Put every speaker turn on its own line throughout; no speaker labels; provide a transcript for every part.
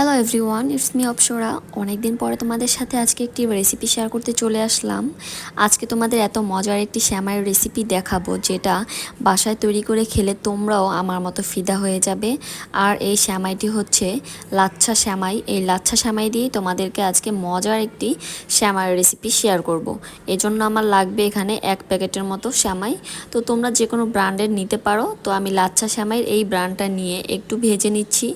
Hello everyone it's me Apsara অনেকদিন পরে তোমাদের সাথে আজকে একটি রেসিপি শেয়ার করতে চলে আসলাম। আজকে তোমাদের এত মজার একটি শ্যামাইয়ের রেসিপি দেখাবো, যেটা বাসায় তৈরি করে খেলে তোমরাও আমার মতো ফিদা হয়ে যাবে। আর এই শ্যামাইটি হচ্ছে লাচ্ছা শ্যামাই। এই লাচ্ছা শ্যামাই দিয়েই তোমাদেরকে আজকে মজার একটি শ্যামাইয়ের রেসিপি শেয়ার করব। এজন্য আমার লাগবে এখানে এক প্যাকেটের মতো শ্যামাই। তো তোমরা যে কোনো ব্র্যান্ডের নিতে পারো। তো আমি লাচ্ছা শ্যামাইয়ের এই ব্র্যান্ডটা নিয়ে একটু ভেজে নিচ্ছি।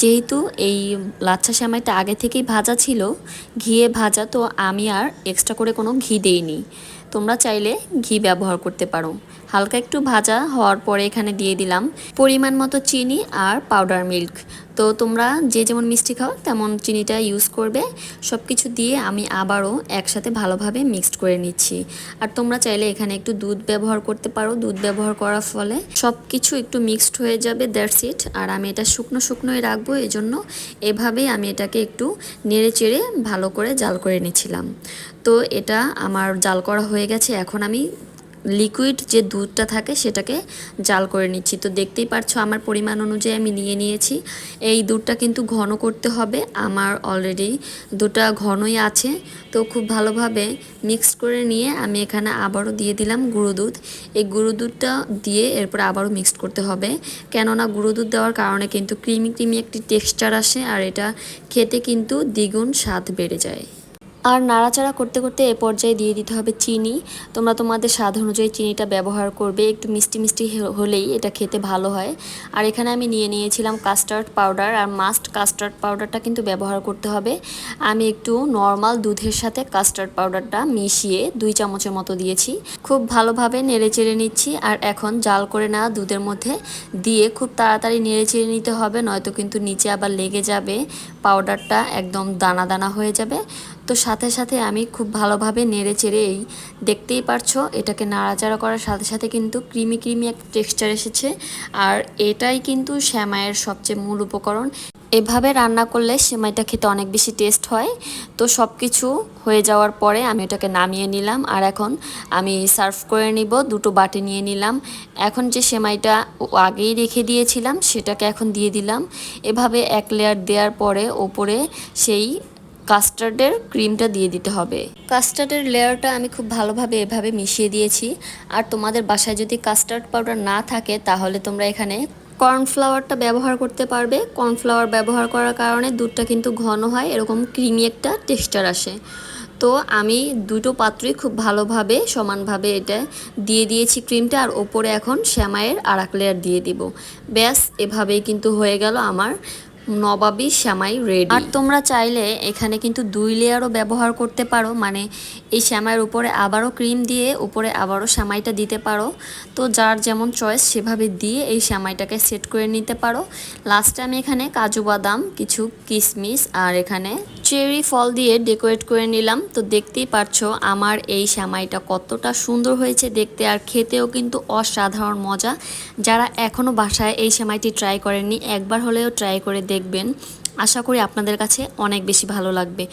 যেহেতু এই লাচ্ছা সেমাইটা আগে থেকেই ভাজা ছিল, ঘিয়ে ভাজা, তো আমি আর এক্সট্রা করে কোনো ঘি দেইনি। তোমরা চাইলে ঘি ব্যবহার করতে পারো। হালকা একটু ভাজা হওয়ার পরে এখানে দিয়ে দিলাম পরিমাণ মতো চিনি আর পাউডার মিল্ক তো তোমরা যে যেমন মিষ্টি খাও, তেমন চিনিটা ইউজ করবে। সব কিছু দিয়ে আমি আবারও একসাথে ভালোভাবে মিক্সড করে নিচ্ছি। আর তোমরা চাইলে এখানে একটু দুধ ব্যবহার করতে পারো। দুধ ব্যবহার করার ফলে সব কিছু একটু মিক্সড হয়ে যাবে দ্যাটস ইট আর আমি এটা শুকনো শুকনোই রাখব এই জন্য এভাবেই আমি এটাকে একটু নেড়ে চেড়ে ভালো করে জাল করে নিচ্ছিলাম। তো এটা আমার জাল করা হয়ে গেছে। এখন আমি লিকুইড যে দুধটা থাকে সেটাকে জাল করে নিচ্ছি। তো দেখতেই পারছ আমার পরিমাণ অনুযায়ী আমি নিয়ে নিয়েছি। এই দুধটা কিন্তু ঘন করতে হবে। আমার অলরেডি দুধটা ঘনই আছে। তো খুব ভালোভাবে মিক্স করে নিয়ে আমি এখানে আবারও দিয়ে দিলাম গুঁড়ো দুধ। এই গুঁড়ো দুধটা দিয়ে এরপর আবারও মিক্সড করতে হবে। কেননা গুঁড়ো দুধ দেওয়ার কারণে কিন্তু ক্রিমি ক্রিমি একটি টেক্সচার আসে আর এটা খেতে কিন্তু দ্বিগুণ স্বাদ বেড়ে যায়। আর নাড়াচাড়া করতে করতে এ পর্যায়ে দিয়ে দিতে হবে চিনি। তোমরা তোমাদের স্বাদ অনুযায়ী চিনিটা ব্যবহার করবে। একটু মিষ্টি মিষ্টি হলেই এটা খেতে ভালো হয়। আর এখানে আমি নিয়ে নিয়েছিলাম কাস্টার্ড পাউডার আর মাস্ট কাস্টার্ড পাউডারটা কিন্তু ব্যবহার করতে হবে। আমি একটু নর্মাল দুধের সাথে কাস্টার্ড পাউডারটা মিশিয়ে দুই চামচের মতো দিয়েছি। খুব ভালোভাবে নেড়ে চেড়ে নিচ্ছি, আর এখন জাল করে নেওয়া দুধের মধ্যে দিয়ে খুব তাড়াতাড়ি নেড়ে চেড়ে নিতে হবে, নয়তো কিন্তু নিচে আবার লেগে যাবে। পাউডারটা একদম দানা দানা হয়ে যাবে। তো সাথে সাথে আমি খুব ভালোভাবে নেড়ে চেড়ে এই দেখতেই পারছ, এটাকে নাড়াচাড়া করার সাথে সাথে কিন্তু ক্রিমি ক্রিমি এক টেক্সচার এসেছে। আর এটাই কিন্তু শ্যামাইয়ের সবচেয়ে মূল উপকরণ। এভাবে রান্না করলে সেমাইটা খেতে অনেক বেশি টেস্ট হয়। তো সব কিছু হয়ে যাওয়ার পরে আমি ওটাকে নামিয়ে নিলাম। আর এখন আমি সার্ভ করে নিব, দুটো বাটি নিয়ে নিলাম। এখন যে সেমাইটা আগেই রেখে দিয়েছিলাম, সেটাকে এখন দিয়ে দিলাম। এভাবে এক লেয়ার দেওয়ার পরে ওপরে সেই কাস্টার্ডের ক্রিমটা দিয়ে দিতে হবে। কাস্টার্ডের লেয়ারটা আমি খুব ভালোভাবে এভাবে মিশিয়ে দিয়েছি। আর তোমাদের বাসায় যদি কাস্টার্ড পাউডার না থাকে, তাহলে তোমরা এখানে কর্নফ্লাওয়ারটা ব্যবহার করতে পারবে। কর্নফ্লাওয়ার ব্যবহার করার কারণে দুধটা কিন্তু ঘন হয়, এরকম ক্রিমি একটা টেক্সচার আসে। তো আমি দুটো পাত্রই খুব ভালোভাবে, সমানভাবে এটা দিয়ে দিয়েছি ক্রিমটা, আর ওপরে এখন শ্যামাইয়ের আর লেয়ার দিয়ে দিব। ব্যাস, এভাবেই কিন্তু হয়ে গেল আমার নবাবি শ্যামাই রেডি। আর তোমরা চাইলে এখানে কিন্তু দুই লেয়ারও ব্যবহার করতে পারো মানে এই শ্যামাইয়ের উপরে আবারও ক্রিম দিয়ে উপরে আবারও শ্যামাইটা দিতে পারো। তো যার যেমন চয়েস সেভাবে দিয়ে এই শ্যামাইটাকে সেট করে নিতে পারো। লাস্টে আমি এখানে কাজু বাদাম, কিছু কিশমিশ আর এখানে চেরি ফল দিয়ে ডেকোরেট করে নিলাম। তো দেখতেই পারছ, আমার এই শ্যামাইটা কতটা সুন্দর হয়েছে দেখতে আর খেতেও কিন্তু অসাধারণ মজা। যারা এখনও বাসায় এই শ্যামাইটি ট্রাই করেননি, একবার হলেও ট্রাই করে দেখবেন। আশা করি আপনাদের কাছে অনেক বেশি ভালো লাগবে।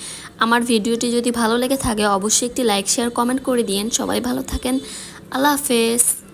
আমার ভিডিওটি যদি ভালো লেগে থাকে, অবশ্যই একটি লাইক শেয়ার কমেন্ট করে দিন সবাই ভালো থাকেন। আল্লাহ হাফেজ।